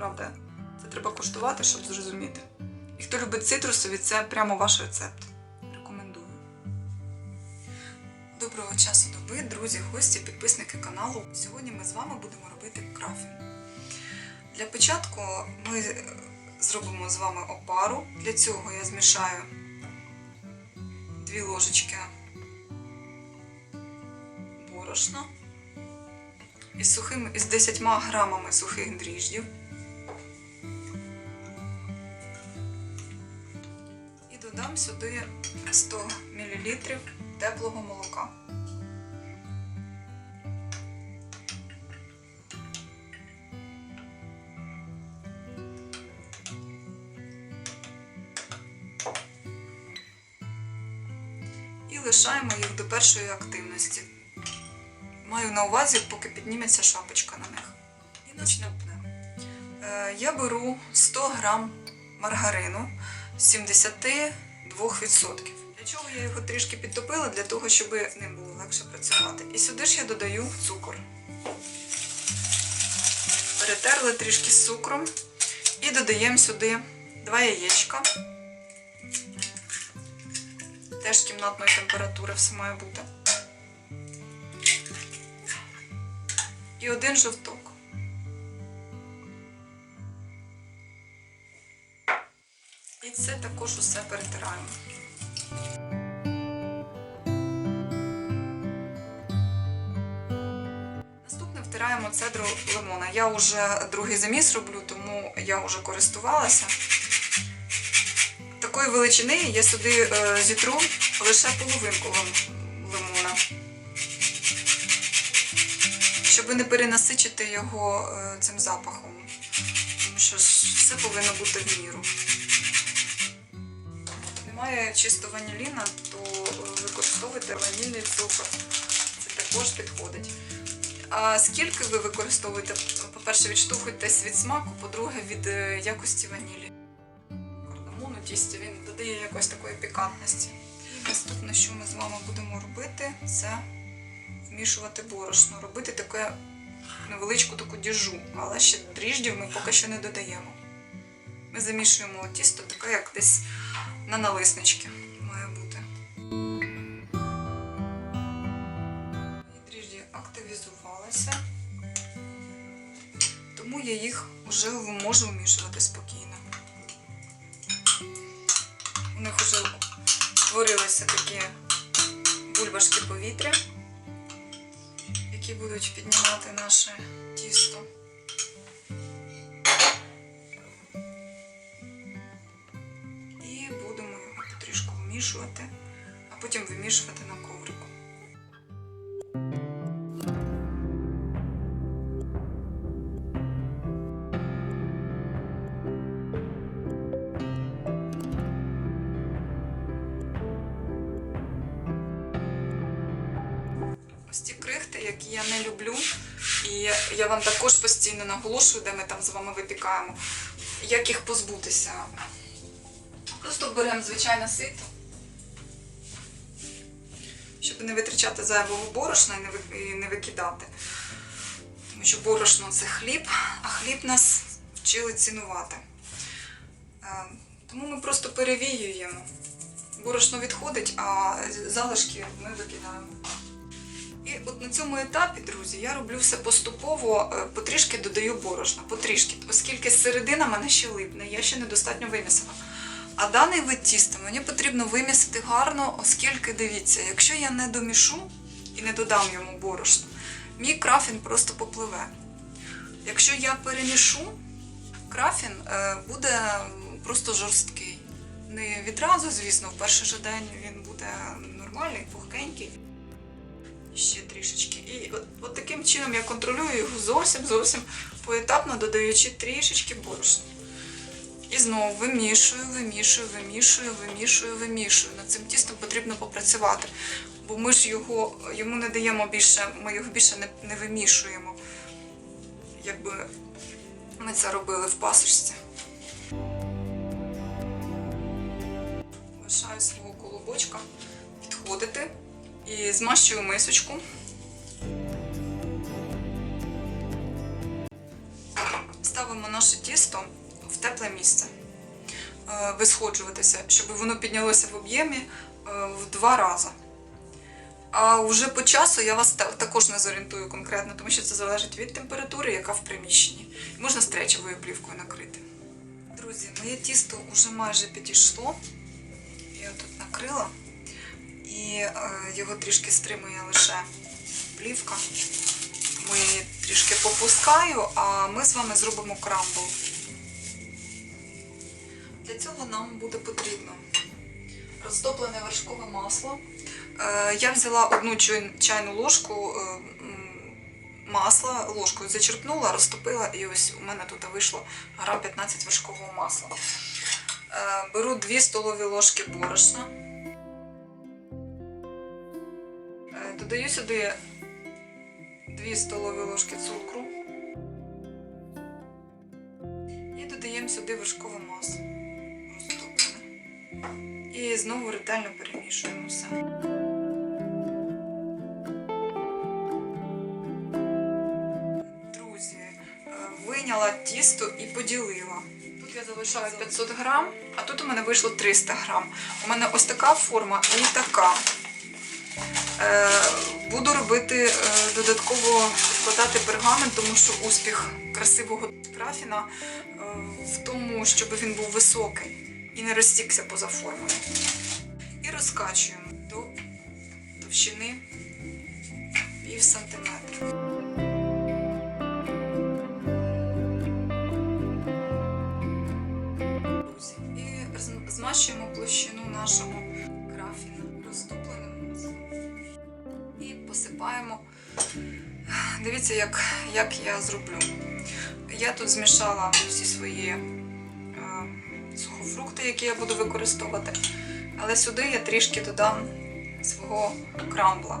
правда. Це треба куштувати, щоб зрозуміти. І хто любить цитрусові, це прямо ваш рецепт. Рекомендую. Доброго часу доби, друзі, гості, підписники каналу. Сьогодні ми з вами будемо робити крафін. Для початку ми е, зробимо з вами опару. Для цього я змішаю 2 ложечки борошна із сухим із 10 грамами сухих дріждів. Додам сюди 100 мл теплого молока. І лишаємо їх до першої активності. Маю на увазі, поки підніметься шапочка на них. І почнемо. Е, Я беру 100 грам маргарину 72%. Для чого я його трішки підтопила? Для того, щоб ним було легше працювати. І сюди ж я додаю цукор. Перетерли трішки з цукром. І додаємо сюди 2 яєчка. Теж кімнатної температури все має бути. І один жовток. І це також усе перетираємо. Наступне втираємо цедру лимона. Я вже другий заміс роблю, тому я вже користувалася. Такої величини я сюди е, зітру лише половинку лимона. Щоб не перенасичити його е, цим запахом. Тому що все повинно бути в міру. Немає чисто ваніліна, то е, використовуйте ванільний цукор. Це також підходить. А скільки ви використовуєте? По-перше, відштовхуйтесь від смаку, по-друге, від е, якості ванілі. Кардамону тісті він додає якось такої пікантності. Наступне, що ми з вами будемо робити, це вмішувати борошно, робити таке невеличку таку діжу, але ще дріждів ми поки що не додаємо. Ми замішуємо тісто таке, як десь на налиснички має бути. І дріжджі активізувалися, тому я їх вже можу вмішувати спокійно. У них вже створилися такі бульбашки повітря, які будуть піднімати наше тісто. Потрішку а потім вимішувати на коврику. Ось ті крихти, які я не люблю, і я вам також постійно наголошую, де ми там з вами випікаємо, як їх позбутися. Просто беремо звичайне сито, щоб не витрачати зайвого борошна і не викидати. Тому що борошно це хліб, а хліб нас вчили цінувати. Е, Тому ми просто перевіюємо. Борошно відходить, а залишки ми викидаємо. І от на цьому етапі, друзі, я роблю все поступово, е, потрішки додаю борошна, потрішки, оскільки середина мене ще липне, я ще недостатньо вимісила. А даний вид тіста мені потрібно вимісити гарно, оскільки дивіться, якщо я не домішу і не додам йому борошна, мій крафін просто попливе. Якщо я перемішу, крафін е, буде просто жорсткий. Не відразу, звісно, в перший же день він буде нормальний, пухкенький ще трішечки. І от, от таким чином я контролюю його зовсім зовсім поетапно додаючи трішечки борошна. І знову вимішую, вимішую, вимішую, вимішую, вимішую. Над цим тістом потрібно попрацювати. Бо ми ж його йому не даємо більше, ми його більше не, не вимішуємо. Якби ми це робили в пасочці. Лишаю свого колобочка підходити і змащую мисочку. Ставимо наше тісто в тепле місце, е, висходжуватися, щоб воно піднялося в об'ємі е, в два рази. А вже по часу я вас також не зорієнтую конкретно, тому що це залежить від температури, яка в приміщенні. Можна стречовою плівкою накрити. Друзі, моє тісто вже майже підійшло. Я тут накрила. І е, його трішки стримує лише плівка. Я її трішки попускаю, а ми з вами зробимо крамбл. Для цього нам буде потрібно розтоплене вершкове масло. Е, Я взяла одну чайну ложку е, масла, ложкою зачерпнула, розтопила, і ось у мене тут вийшло грам 15 вершкового масла. Е, Беру 2 столові ложки борошна. Додаю сюди 2 столові ложки цукру. І додаємо сюди вершкове масло. І знову ретельно перемішуємо все. Друзі, е, вийняла тісто і поділила. Тут я залишаю 500 грам, а тут у мене вийшло 300 грам. У мене ось така форма і така. Е, Буду робити е, додатково вкладати пергамент, тому що успіх красивого крафіна е, в тому, щоб він був високий і не розтікся поза формою. І розкачуємо до товщини пів сантиметра. І змащуємо площину нашого крафіна розтопленим. І посипаємо. Дивіться, як, як я зроблю. Я тут змішала всі свої сухофрукти, які я буду використовувати. Але сюди я трішки додам свого крамбла.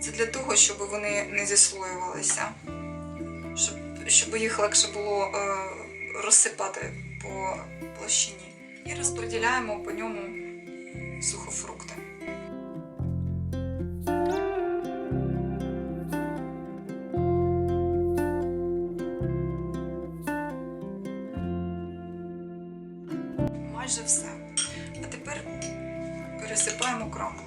Це для того, щоб вони не зіслоювалися, щоб, щоб їх легше було е, розсипати по площині. І розподіляємо по ньому сухофрукти. Майже все. А тепер пересипаємо крамблем.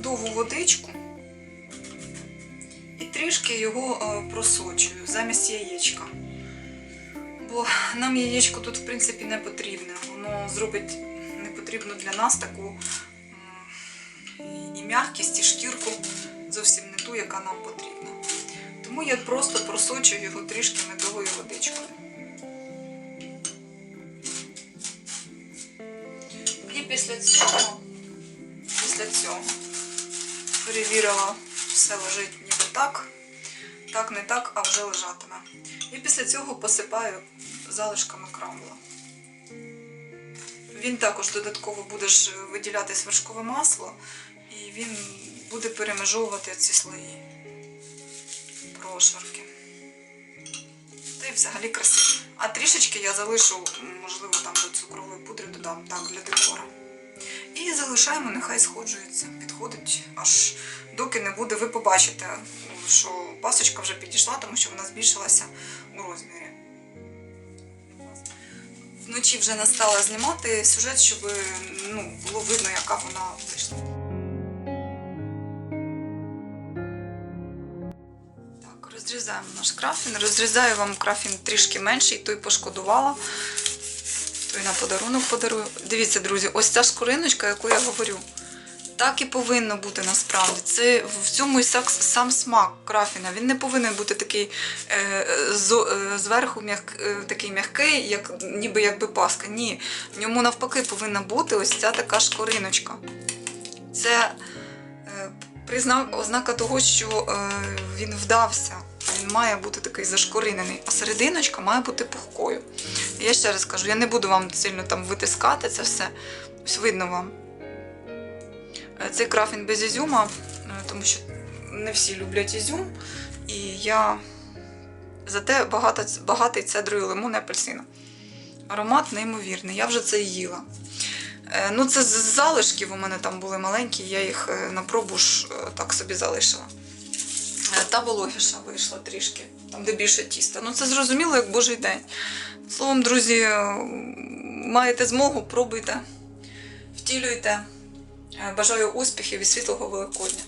Медову водичку і трішки його е, просочую замість яєчка. Бо нам яєчко тут, в принципі, не потрібне. Воно зробить непотрібну для нас таку і м'якість, і шкірку зовсім не ту, яка нам потрібна. Тому я просто просочую його трішки медовою водичкою. І після цього перевірила, все лежить ніби так, так, не так, а вже лежатиме. І після цього посипаю залишками крамбла. Він також додатково буде виділятись вершкове масло, і він буде перемежовувати ці слої прошарки. Та й взагалі красиво. А трішечки я залишу, можливо, там до цукрової пудри додам так для декора. І залишаємо, нехай сходжується, підходить аж доки не буде. Ви побачите, що пасочка вже підійшла, тому що вона збільшилася у розмірі. Вночі вже настала знімати сюжет, щоб ну, було видно, яка вона вийшла. Розрізаємо наш крафін. Розрізаю вам крафін трішки менший, той пошкодувала. Той на подарунок подарую. Дивіться, друзі, ось ця шкуриночка, яку я говорю. Так і повинно бути насправді. Це в цьому і сам смак крафіна. Він не повинен бути такий е, зо- е, зверху м'як, е, такий м'який, як, ніби якби паска. Ні. В ньому навпаки повинна бути ось ця така шкориночка. Це е, признак, ознака того, що е, він вдався. Він має бути такий зашкоринений, а серединочка має бути пухкою. І я ще раз кажу, я не буду вам сильно там витискати це все. Ось видно вам. Е, Цей крафін без ізюма, е, тому що не всі люблять ізюм. І я зате багато, багатий цедрою лимон і апельсина. Аромат неймовірний, я вже це їла. Е, Ну, це з залишків у мене там були маленькі, я їх на пробу ж так собі залишила. Та вологіша вийшла трішки, там де більше тіста. Ну це зрозуміло, як божий день. Словом, друзі, е, маєте змогу, пробуйте, втілюйте. Е, Бажаю успіхів і світлого Великодня.